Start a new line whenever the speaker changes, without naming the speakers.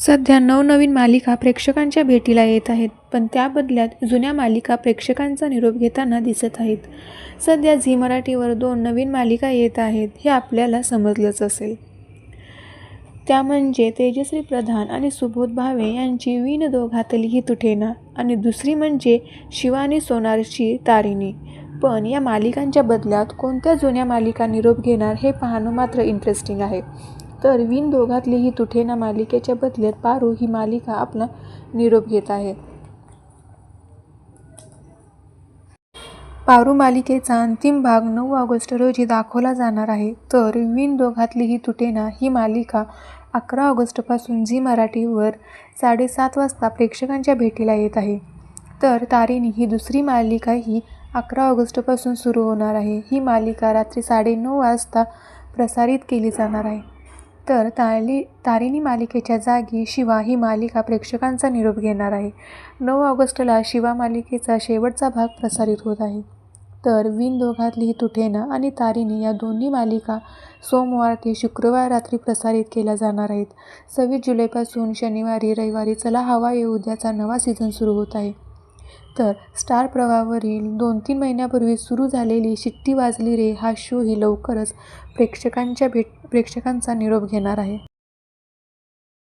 सध्या नवनवीन मालिका प्रेक्षकांच्या भेटीला येत आहेत पण त्या बदल्यात जुन्या मालिका प्रेक्षकांचा निरोप घेताना दिसत आहेत. सध्या झी मराठीवर दोन नवीन मालिका येत आहेत हे आपल्याला समजलंच असेल. त्या म्हणजे तेजश्री प्रधान आणि सुबोध भावे यांची विण दोघातली ही तुठेना आणि दुसरी म्हणजे शिवानी सोनारची तारिणी. पण या मालिकांच्या बदल्यात कोणत्या जुन्या मालिका निरोप घेणार हे पाहणं मात्र इंटरेस्टिंग आहे. तर विण दोघातली ही तुठेना मालिकेच्या बदल्यात पारू ही मालिका आपला निरोप घेत आहे. पारू मालिकेचा अंतिम भाग नऊ ऑगस्ट रोजी दाखवला जाणार आहे. तर विण दोघातली ही तुटेना ही मालिका अकरा ऑगस्टपासून झी मराठीवर साडेसात वाजता प्रेक्षकांच्या भेटीला येत आहे. तर तारिणी ही दुसरी मालिका ही अकरा ऑगस्टपासून सुरू होणार आहे. ही मालिका रात्री साडेनऊ वाजता प्रसारित केली जाणार आहे. तर ताली तारिणी मालिकेच्या जागी शिवा ही मालिका प्रेक्षकांचा निरोप घेणार आहे. नऊ ऑगस्टला शिवा मालिकेचा शेवटचा भाग प्रसारित होत आहे. तर विन दोघातली तुठेना आणि तारिणी या दोन्ही मालिका सोमवार ते शुक्रवार रात्री प्रसारित केल्या जाणार आहेत. सव्वीस जुलैपासून शनिवारी रविवारी चला हवा येऊ उद्याचा नवा सीझन सुरू होत आहे. तर स्टार प्रवाहावरील दोन तीन महिन्यापूर्वी सुरू झालेली शिट्टी वाजली रे हा शोही लवकरच प्रेक्षकांच्या भेट प्रेक्षकांचा निरोप घेणार आहे.